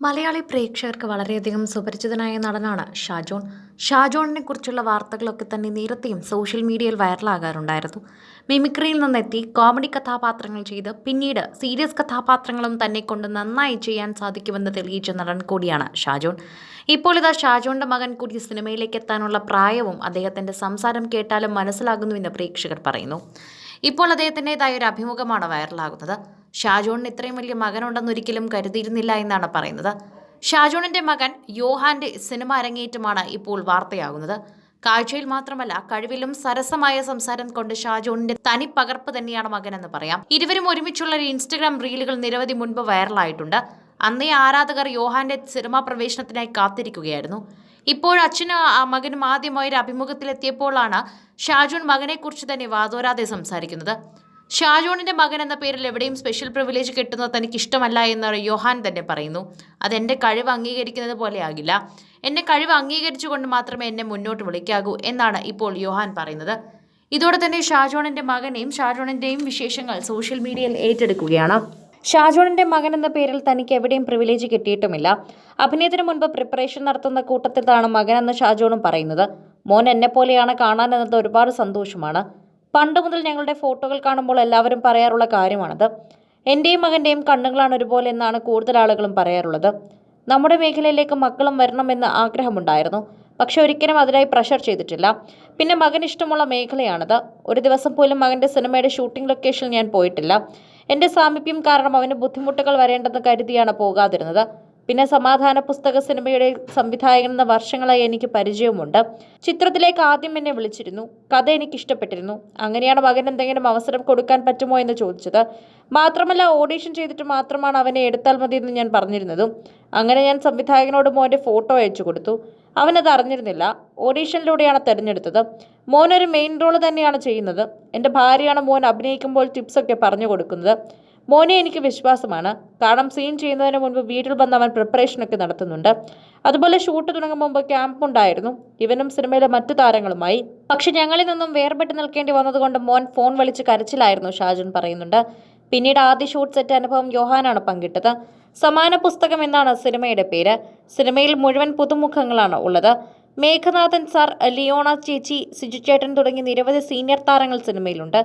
മലയാളി പ്രേക്ഷകർക്ക് വളരെയധികം സുപരിചിതനായ നടനാണ് ഷാജോൺ. ഷാജോണിനെ കുറിച്ചുള്ള വാർത്തകളൊക്കെ തന്നെ നേരത്തെയും സോഷ്യൽ മീഡിയയിൽ വൈറലാകാറുണ്ടായിരുന്നു. മിമിക്രിയിൽ നിന്നെത്തി കോമഡി കഥാപാത്രങ്ങൾ ചെയ്ത് പിന്നീട് സീരിയസ് കഥാപാത്രങ്ങളും തന്നെ കൊണ്ട് നന്നായി ചെയ്യാൻ സാധിക്കുമെന്ന് തെളിയിച്ച നടൻ കൂടിയാണ് ഷാജോൺ. ഇപ്പോൾ ഇതാ ഷാജോണിന്റെ മകൻ കൂടി സിനിമയിലേക്ക് എത്താനുള്ള പ്രായവും അദ്ദേഹത്തിന്റെ സംസാരം കേട്ടാലും മനസ്സിലാകുന്നുവെന്ന് പ്രേക്ഷകർ പറയുന്നു. ഇപ്പോൾ അദ്ദേഹത്തിന്റെതായ ഒരു അഭിമുഖമാണ് വൈറലാകുന്നത്. ഷാജോണിന് ഇത്രയും വലിയ മകനുണ്ടെന്ന് ഒരിക്കലും കരുതിയിരുന്നില്ല എന്നാണ് പറയുന്നത്. ഷാജോണിന്റെ മകൻ യോഹാന്റെ സിനിമ അരങ്ങേറ്റമാണ് ഇപ്പോൾ വാർത്തയാകുന്നത്. കാഴ്ചയിൽ മാത്രമല്ല കഴിവിലും സരസമായ സംസാരം കൊണ്ട് ഷാജോണിന്റെ തനി പകർപ്പ് തന്നെയാണ് മകനെന്ന് പറയാം. ഇരുവരും ഒരുമിച്ചുള്ള ഒരു ഇൻസ്റ്റഗ്രാം റീലുകൾ നിരവധി മുൻപ് വൈറലായിട്ടുണ്ട്. അന്നേ ആരാധകർ യോഹാന്റെ സിനിമാ പ്രവേശനത്തിനായി കാത്തിരിക്കുകയായിരുന്നു. ആ മകനും ആദ്യമായി ഒരു അഭിമുഖത്തിലെത്തിയപ്പോഴാണ് ഷാജോൺ മകനെക്കുറിച്ച് തന്നെ വാതോരാതെ സംസാരിക്കുന്നത്. ഷാജോണിന്റെ മകൻ എന്ന പേരിൽ എവിടെയും സ്പെഷ്യൽ പ്രിവിലേജ് കിട്ടുന്നത് തനിക്ക് ഇഷ്ടമല്ല എന്ന് യോഹാൻ തന്നെ പറയുന്നു. അത് അതെന്റെ കഴിവ് അംഗീകരിക്കുന്നത് പോലെയാകില്ല. എന്റെ കഴിവ് അംഗീകരിച്ചുകൊണ്ട് മാത്രമേ എന്നെ മുന്നോട്ട് വിളിക്കാകൂ എന്നാണ് ഇപ്പോൾ യോഹാൻ പറയുന്നത്. ഇതോടെ തന്നെ ഷാജോണിന്റെ മകനെയും ഷാജോണിന്റെയും വിശേഷങ്ങൾ സോഷ്യൽ മീഡിയയിൽ ഏറ്റെടുക്കുകയാണ്. ഷാജോണിന്റെ മകൻ എന്ന പേരിൽ തനിക്ക് എവിടെയും പ്രിവിലേജ് കിട്ടിയിട്ടുമില്ല. അഭിനയത്തിന് മുൻപ് പ്രിപ്പറേഷൻ നടത്തുന്ന കൂട്ടത്തിലാണ് മകനെന്ന് ഷാജോണും പറയുന്നത്. മോൻ എന്നെ പോലെയാണ് കാണാൻ എന്നത് ഒരുപാട് സന്തോഷമാണ്. പണ്ട് മുതൽ ഞങ്ങളുടെ ഫോട്ടോകൾ കാണുമ്പോൾ എല്ലാവരും പറയാറുള്ള കാര്യമാണത്. എന്റെയും മകന്റെയും കണ്ണുകളാണ് ഒരുപോലെ എന്നാണ് കൂടുതൽ ആളുകളും പറയാറുള്ളത്. നമ്മുടെ മേഖലയിലേക്ക് മക്കളും വരണമെന്ന് ആഗ്രഹമുണ്ടായിരുന്നു. പക്ഷെ ഒരിക്കലും അതിനായി പ്രഷർ ചെയ്തിട്ടില്ല. പിന്നെ മകൻ ഇഷ്ടമുള്ള മേഖലയാണത്. ഒരു ദിവസം പോലും മകന്റെ സിനിമയുടെ ഷൂട്ടിംഗ് ലൊക്കേഷനിൽ ഞാൻ പോയിട്ടില്ല. എന്റെ സാമീപ്യം കാരണം അവന് ബുദ്ധിമുട്ടുകൾ വരേണ്ടെന്ന് കരുതിയാണ് പോകാതിരുന്നത്. പിന്നെ സമാധാന പുസ്തക സിനിമയുടെ സംവിധായകൻ എന്ന വർഷങ്ങളായി എനിക്ക് പരിചയമുണ്ട്. ചിത്രത്തിലേക്ക് ആദ്യം എന്നെ വിളിച്ചിരുന്നു. കഥ എനിക്ക് ഇഷ്ടപ്പെട്ടിരുന്നു. അങ്ങനെയാണ് മകൻ എന്തെങ്കിലും അവസരം കൊടുക്കാൻ പറ്റുമോ എന്ന് ചോദിച്ചത്. മാത്രമല്ല ഓഡീഷൻ ചെയ്തിട്ട് മാത്രമാണ് അവനെ എടുത്താൽ മതി എന്ന് ഞാൻ പറഞ്ഞിരുന്നതും. അങ്ങനെ ഞാൻ സംവിധായകനോട് മോന്റെ ഫോട്ടോ അയച്ചു കൊടുത്തു. അവനത് അറിഞ്ഞിരുന്നില്ല. ഓഡീഷനിലൂടെയാണ് തിരഞ്ഞെടുത്തത്. മോൻ ഒരു മെയിൻ റോൾ തന്നെയാണ് ചെയ്യുന്നത്. എന്റെ ഭാര്യയാണ് മോൻ അഭിനയിക്കുമ്പോൾ ടിപ്സൊക്കെ പറഞ്ഞു കൊടുക്കുന്നത്. മോനെ എനിക്ക് വിശ്വാസമാണ്. കാരണം സീൻ ചെയ്യുന്നതിന് മുൻപ് വീട്ടിൽ വന്ന് അവൻ പ്രിപ്പറേഷനൊക്കെ നടത്തുന്നുണ്ട്. അതുപോലെ ഷൂട്ട് തുടങ്ങും മുമ്പ് ക്യാമ്പ് ഉണ്ടായിരുന്നു. ഇവനും സിനിമയിലെ മറ്റു താരങ്ങളുമായി. പക്ഷെ ഞങ്ങളിൽ നിന്നും വേർപെട്ട് നിൽക്കേണ്ടി വന്നതുകൊണ്ട് മോൻ ഫോൺ വിളിച്ച് കരച്ചിലായിരുന്നു ഷാജുൻ പറയുന്നുണ്ട്. പിന്നീട് ആദ്യ ഷൂട്ട് സെറ്റ് അനുഭവം യോഹാനാണ് പങ്കിട്ടത്. സമാന പുസ്തകം എന്നാണ് സിനിമയുടെ പേര്. സിനിമയിൽ മുഴുവൻ പുതുമുഖങ്ങളാണ് ഉള്ളത്. മേഘനാഥൻ സാർ ലിയോണ ചേച്ചി സിജു ചേട്ടൻ തുടങ്ങി നിരവധി സീനിയർ താരങ്ങൾ സിനിമയിലുണ്ട്.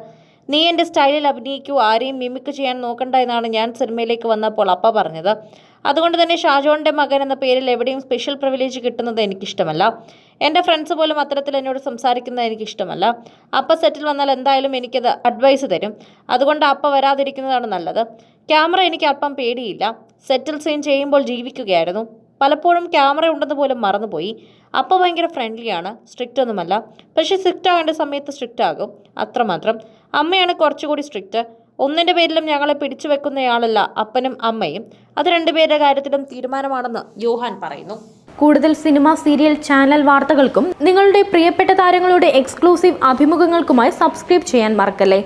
നീ എന്റെ സ്റ്റൈലിൽ അഭിനയിക്കൂ ആരെയും മിമിക്ക് ചെയ്യാൻ നോക്കണ്ട എന്നാണ് ഞാൻ സിനിമയിലേക്ക് വന്നപ്പോൾ അപ്പ പറഞ്ഞത്. അതുകൊണ്ട് തന്നെ ഷാജോണിന്റെ മകൻ എന്ന പേരിൽ എവിടെയും സ്പെഷ്യൽ പ്രിവിലേജ് കിട്ടുന്നത് എനിക്കിഷ്ടമല്ല. എന്റെ ഫ്രണ്ട്സ് പോലും അത്തരത്തിൽ എന്നോട് സംസാരിക്കുന്നത് എനിക്കിഷ്ടമല്ല. അപ്പ സെറ്റിൽ വന്നാൽ എന്തായാലും എനിക്കത് അഡ്വൈസ് തരും. അതുകൊണ്ട് അപ്പ വരാതിരിക്കുന്നതാണ് നല്ലത്. ക്യാമറ എനിക്ക് അല്പം പേടിയില്ല. സെറ്റിൽ സീൻ ചെയ്യുമ്പോൾ ജീവിക്കുകയായിരുന്നു. പലപ്പോഴും ക്യാമറ ഉണ്ടെന്ന് പോലും മറന്നുപോയി. അപ്പ ഭയങ്കര ഫ്രണ്ട്ലിയാണ് സ്ട്രിക്റ്റ് ഒന്നുമല്ല. പക്ഷേ സ്ട്രിക്റ്റ് ആകേണ്ട സമയത്ത് സ്ട്രിക്റ്റ് ആകും. അത്രമാത്രം. അമ്മയാണ് കുറച്ചുകൂടി സ്ട്രിക്റ്റ് ഒന്നിന്റെ പേരിലും ഞങ്ങളെ പിടിച്ചു വെക്കുന്നയാളല്ല അപ്പനും അമ്മയും. അത് രണ്ടുപേരുടെ കാര്യത്തിലും തീരുമാനമാണെന്ന് യോഹാൻ പറയുന്നു. കൂടുതൽ സിനിമ സീരിയൽ ചാനൽ വാർത്തകൾക്കും നിങ്ങളുടെ പ്രിയപ്പെട്ട താരങ്ങളുടെ എക്സ്ക്ലൂസീവ് അഭിമുഖങ്ങൾക്കുമായി സബ്സ്ക്രൈബ് ചെയ്യാൻ മറക്കല്ലേ?